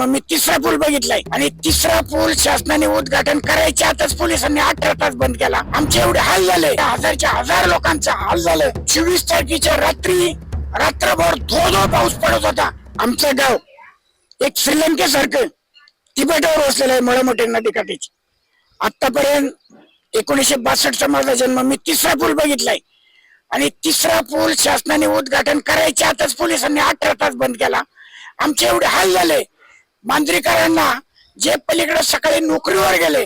मग मी तिसरा पूल बघितलाय. आणि तिसरा पूल शासनाने उद्घाटन करायच्या आतच पोलिसांनी अठरा तास बंद केला. आमचे एवढे हाल झाले. हजारच्या हजार लोकांचा हाल झालं. चोवीस तारखेच्या रात्री रात्रभर धो धो पाऊस पडत होता. आमचं गाव एक श्रीलंकेसारखं तिबेटावर वसलेलं आहे मोठे नदीकाठीच आतापर्यंत एकोणीशे बासष्टचा माझा जन्म मी तिसरा पूल बघितलाय. आणि तिसरा पूल शासनाने उद्घाटन करायच्या आतच पोलिसांनी अठरा तास बंद केला. आमचे एवढे हाल झाले. मांजरीकरांना जे पलीकडे सकाळी नोकरीवर गेले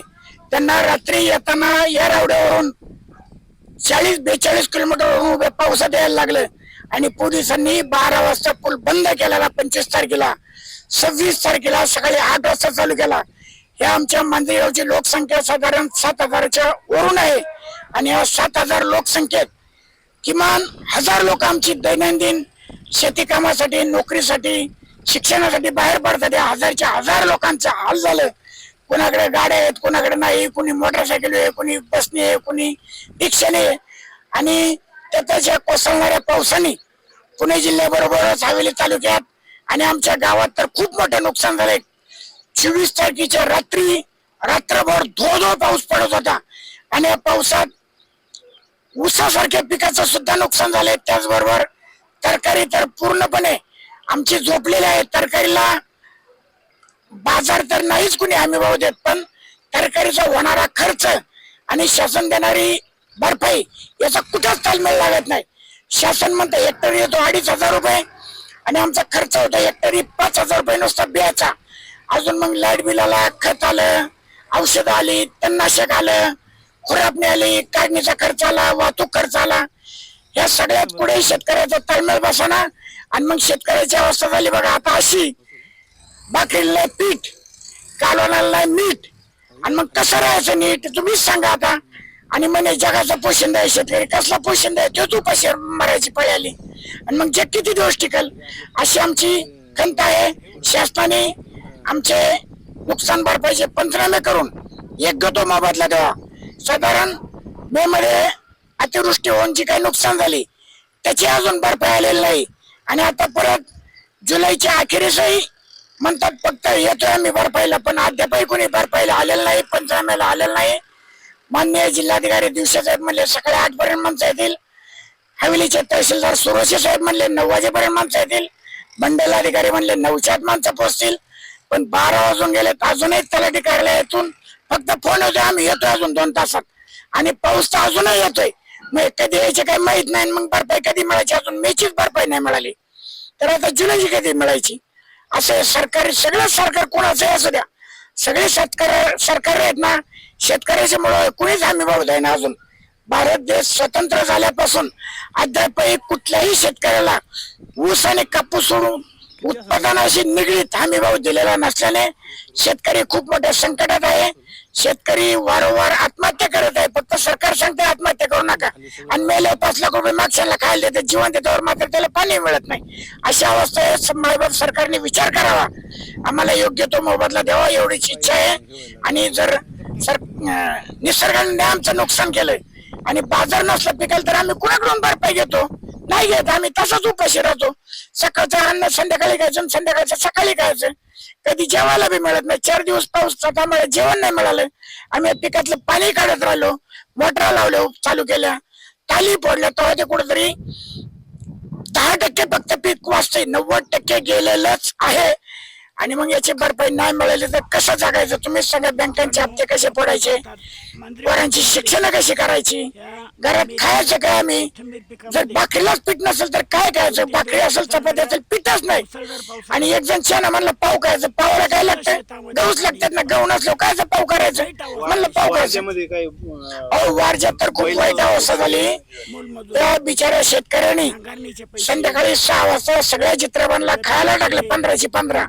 त्यांना रात्री येताना या रावड्यावरून चाळीस बेचाळीस किलोमीटर उभे पावसात यायला लागलं. आणि पोलिसांनी बारा वाजता पूल बंद केलेला पंचवीस तारखेला सव्वीस तारखेला सकाळी आठ वाजता चालू केला. हे आमच्या मांजरीगावची लोकसंख्या साधारण सात हजाराच्या वरून आहे. आणि या सात हजार लोकसंख्येत किमान हजार लोक आमची दैनंदिन शेती कामासाठी नोकरीसाठी शिक्षणासाठी बाहेर पडतात. या हजारच्या हजार लोकांचं हाल झालं. कोणाकडे गाड्या आहेत कोणाकडे नाही कोणी मोटरसायकल आहे कोणी बसने आहे कोणी रिक्षाने आहे. आणि त्याच्या कोसळणाऱ्या पावसाने पुणे जिल्ह्याबरोबरच हवेली तालुक्यात आणि आमच्या गावात तर खूप मोठं नुकसान झालंय. चोवीस तारखेच्या रात्री रात्रभर धो धो पाऊस पडत होता. आणि या पावसात ऊसासारख्या पिकाचं सुद्धा नुकसान झालंय. त्याचबरोबर तरकारी तर पूर्णपणे आमची झोपलेली आहे तरकारीला. बाजार तर नाहीच कुणी हमी भाव देत पण तरकारीचा होणारा खर्च आणि शासन देणारी भरपाई याचा कुठंच तालमेल लागत नाही. शासन म्हणतं हेक्टरी येतो अडीच हजार रुपये. आणि आमचा खर्च होता हेक्टरी पाच हजार रुपये नुसता बियाचा. अजून मग लाइट बिल आला खत आलं औषध आली तणनाशक आलं खुरापणी आली काढणीचा खर्च आला वाहतूक खर्च आला. या सगळ्यात पुढे शेतकऱ्याचा ताळमेळ बसना आणि मग शेतकऱ्याची अवस्था झाली बघा. आता अशी बाकीला पीठ कालवणाला मीठ. आणि मग कसं राहायचं नीट तुम्हीच सांगा आता. आणि म्हणे जगाचा पोशिंदा आहे शेतकरी. कसला पोशिंदा आहे? तो उपाशी मरायची पळी आली आणि मग जग किती दिवस टिकल? अशी आमची खंत आहे. शासनाने आमचे नुकसान भरपाईचे पंचनामे करून एक गतो मोबदला द्यावा. साधारण मे मध्ये अतिवृष्टी होऊन जी काही नुकसान झाली त्याची अजून भरपाई आलेली नाही. आणि आता परत जुलैच्या अखेरीसही म्हणतात फक्त येतोय आम्ही भरपाईला पण अद्यापही कोणी भरपाईला आलेलं नाही पंचनाम्याला आलेलं नाही. माननीय जिल्हाधिकारी दिवशी साहेब म्हणले सकाळी आठ पर्यंत माणसं येतील. हवेलीचे तहसीलदार सुरोशी साहेब म्हणले नऊ वाजेपर्यंत माणसं येतील. मंडलाधिकारी म्हणले नऊच्या आत माणसं पोहोचतील. पण बारा वाजून गेले तर अजूनही तलाठी कार्यालयातून फक्त फोन येतोय आम्ही येतोय अजून दोन तासात. आणि पाऊस तर अजूनही येतोय. मग कधी यायचे काही माहीत नाही मग भरपाई कधी मिळायची? अजून मेचीच भरपाई नाही मिळाली. तर आता जुन्याची कधी मिळायची? असं सरकारी सगळं सरकार कोणाचं असू द्या. सगळे शेतकरी सरकार आहेत ना शेतकऱ्याच्या मुळे कुणीच हमी भाऊ ना अजून. भारत देश स्वतंत्र झाल्यापासून अद्यापही कुठल्याही शेतकऱ्याला ऊस आणि कापूस सोडून उत्पादनाशी निगडीत हमी भाव दिलेला नसल्याने शेतकरी खूप मोठ्या संकटात आहे. शेतकरी वारंवार आत्महत्या करत आहे नका. आणि मेले पाच लाख रुपये मागच्याला खायला देते जीवन देतावर मात्र त्याला पाणी मिळत नाही. अशा अवस्था आहे. समाजबाब सरकारने विचार करावा. आम्हाला योग्य तो मोबदला द्यावा एवढीच इच्छा आहे. आणि जर सर निसर्गाने आमचं नुकसान केलंय आणि बाजार नसला पिकाल तर आम्ही कुणाकडून भरपाई घेतो? नाही घेत. आम्ही तसाच उपाशी राहतो. सकाळचं अन्न संध्याकाळी खायचं आणि संध्याकाळचं सकाळी खायचं. कधी जेवायला बी मिळत नाही. चार दिवस पाऊस त्यामुळे जेवण नाही मिळालं. आम्ही पिकातलं पाणी काढत राहिलो. मोटर लावल्या चालू केल्या. टाली फोडल्या तेव्हा ते कुठेतरी दहा टक्के फक्त पीक वाचते नव्वद टक्के गेलेलंच आहे. आणि मग याची भरपाई नाही मिळाली तर कसं जगायचं? तुम्ही सगळ्या बँकांचे हप्ते कसे फोडायचे? पोरांची शिक्षण कशी करायची? घरात खायचं काय आम्ही? जर भाकरीलाच पीठ नसेल तर काय खायचं? भाकरी असेल चपाती असेल पीठच नाही. आणि एक जण छान म्हणलं पाव करायचं पावला काय लागतं? गहूच लागतात ना. गहू नसलो कायचं पाव करायचं? म्हणलं पाव करायचं अहो वारच्यात तर खूप वाईट अवस्था झाली. त्या बिचाऱ्या शेतकऱ्यांनी संध्याकाळी सहा वाजता सगळ्या चित्रपणला खायला टाकलं पंधराशे पंधरा.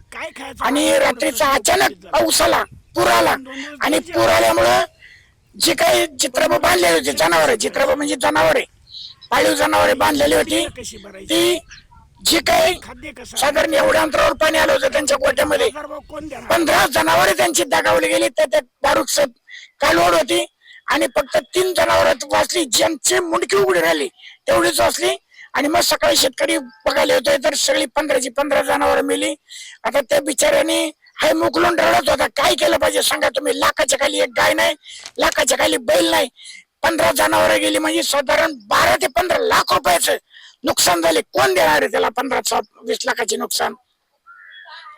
आणि रात्रीचा अचानक पाऊस आला पूर आला. आणि पूर आल्यामुळं जे काही चित्रप बांधलेले होते जनावर चित्रप म्हणजे जनावरे पाळीव जनावरे बांधलेली होती ती जी काही साधारण एवढ्या अंतरावर पाणी आलं होतं त्यांच्या गोट्यामध्ये पंधरा जनावरे त्यांची दगावली गेली तर त्यात बारूक कालवड होती. आणि फक्त तीन जनावर वाचली ज्यांची मुंडकी उघडी राहिली तेवढीच वाचली. आणि मग सकाळी शेतकरी बघायला येतोय तर सगळी पंधराची पंधरा जनावर मिली. आता त्या बिचाऱ्यांनी हाय मुकलून रडत होता. काय केलं पाहिजे सांगा तुम्ही? लाखाच्या खाली एक गाय नाही लाखाच्या खाली बैल नाही. पंधरा जनावर गेली म्हणजे साधारण बारा ते पंधरा लाख रुपयाचं नुकसान झाले. कोण देणार आहे त्याला पंधरा वीस लाखाचे नुकसान?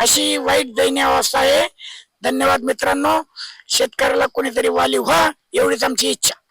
अशी वाईट दयनीय अवस्था आहे. धन्यवाद मित्रांनो. शेतकऱ्याला कोणीतरी वाली व्हा एवढीच आमची इच्छा.